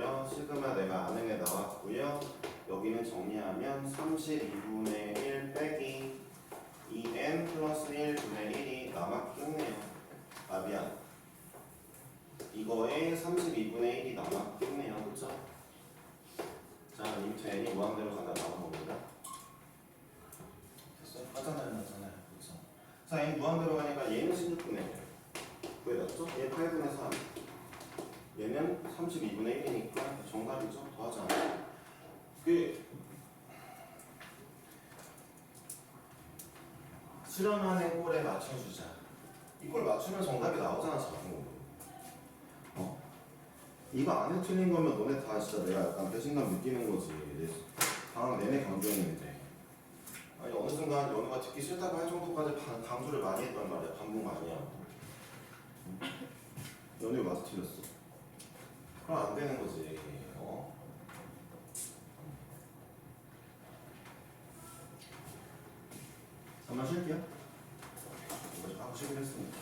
나왔고요. 시그마 내가 아는 애 나왔고요. 여기는 정리하면 32분의 1 빼기 2n 플러스 1분의 1이 남았겠네요. 아 미안. 이거에 32분의 1이 남았겠네요. 그쵸? 자, 리미트 n이 무한대로 간다 나온 겁니다. 됐어요? 하잖아요, 하잖아요. 그쵸? 자, n 무한대로 가니까 얘는 16분의 1. 구해놨죠? 얘 8분의 3. 얘는 32분의 1이니까 정답이죠? 더하지 않아요. 그 수렴하는 꼴에 맞춰주자. 이걸 맞추면 정답이 나오잖아, 자꾸. 어? 이거 안에 틀린 거면 너네 다 진짜 내가 약간 배신감 느끼는 거지. 내 방학 내내 강조했는데. 아니 어느 순간 연우가 듣기 싫다고 할 정도까지 반- 강조를 많이 했단 말이야. 반복 많이 하고. 연우가 맞아 틀렸어. 그럼 안 되는 거지. 어? 잠만 쉴게요. 하고 쉬기로 했으니까.